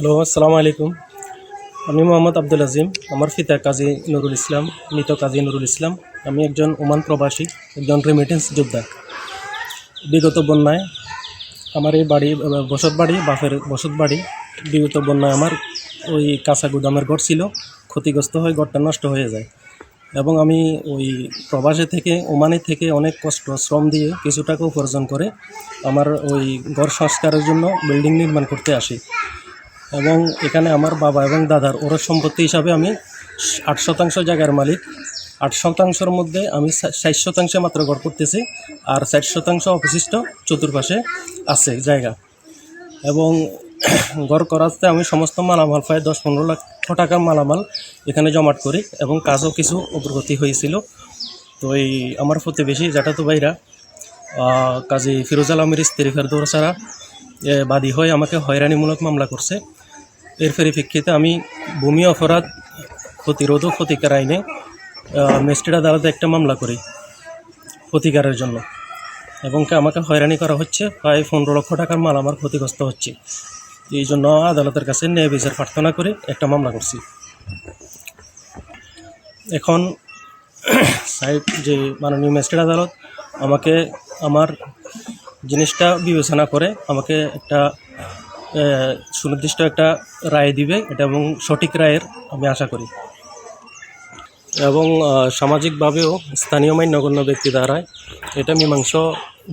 Hello আসসালামু আলাইকুম। আমি মোহাম্মদ আব্দুল আজিম। আমার ফিতা কাজী নুরুল ইসলাম, মৃত কাজী নুরুল ইসলাম। আমি একজন ওমান প্রবাসী, একজন রেমিটেন্স যোদ্ধা। বিগত বন্যায় আমার এই বাড়ি, বসত বাড়ি, বাপের বসত বাড়ি, বিগত বন্যায় আমার ওই কাঁচা গুদামের ঘর ছিল, ক্ষতিগ্রস্ত হয়ে ঘরটা নষ্ট হয়ে যায়। এবং আমি ওই প্রবাসে থেকে, ওমানে থেকে অনেক কষ্ট, শ্রম দিয়ে কিছু টাকা উপার্জন করে আমার ওই ঘর সংস্কারের জন্য বিল্ডিং নির্মাণ করতে আসি। এবং এখানে আমার বাবা এবং দাদার ওর সম্পত্তি হিসাবে আমি আট শতাংশ জায়গার মালিক। আট শতাংশের মধ্যে আমি ষাট শতাংশে মাত্র ঘর করতেছি আর ষাট শতাংশ অবশিষ্ট চতুর্পাশে আছে জায়গা। এবং ঘর করাতে আমি সমস্ত মালামাল, প্রায় দশ পনেরো লক্ষ টাকার মালামাল এখানে জমাট করি এবং কাজও কিছু অগ্রগতি হয়েছিল। তো এই আমার প্রতিবেশী জ্যাঠাতো ভাইরা কাজী ফিরোজ আলমের স্ত্রী ফেরদৌর ছাড়া বাদী হয়ে আমাকে হয়রানিমূলক মামলা করছে। এর পরিপ্রেক্ষিতে আমি ভূমি অপরাধ প্রতিরোধ ও প্রতিকার আইনে ম্যাজিস্ট্রেট আদালতে একটা মামলা করি প্রতিকারের জন্য। এবং কি, আমাকে হয়রানি করা হচ্ছে, প্রায় পনেরো লক্ষ টাকার মাল আমার ক্ষতিগ্রস্ত হচ্ছে। এই জন্য আদালতের কাছে ন্যায় বিচার প্রার্থনা করে একটা মামলা করছি। এখন, সাহেব, যে মাননীয় ম্যাজিস্ট্রেট আদালত আমাকে আমার জিনিসটা বিবেচনা করে আমাকে একটা সুনির্দিষ্ট একটা রায় দিবে, এটা এবং সঠিক রায়ের আমি আশা করি। এবং সামাজিকভাবেও স্থানীয় মান্যগণ্য ব্যক্তি দ্বারায় এটা মীমাংস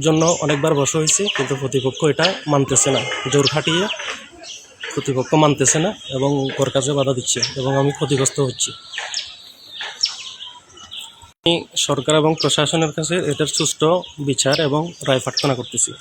জন্য অনেকবার বসা হয়েছে, কিন্তু প্রতিপক্ষ এটা মানতেছে না। জোর খাটিয়ে প্রতিপক্ষ মানতেছে না এবং ওর কাছে বাধা দিচ্ছে এবং আমি ক্ষতিগ্রস্ত হচ্ছি। সরকার এবং প্রশাসনের কাছে এটার সুষ্ঠু বিচার এবং রায় প্রার্থনা করতেছি।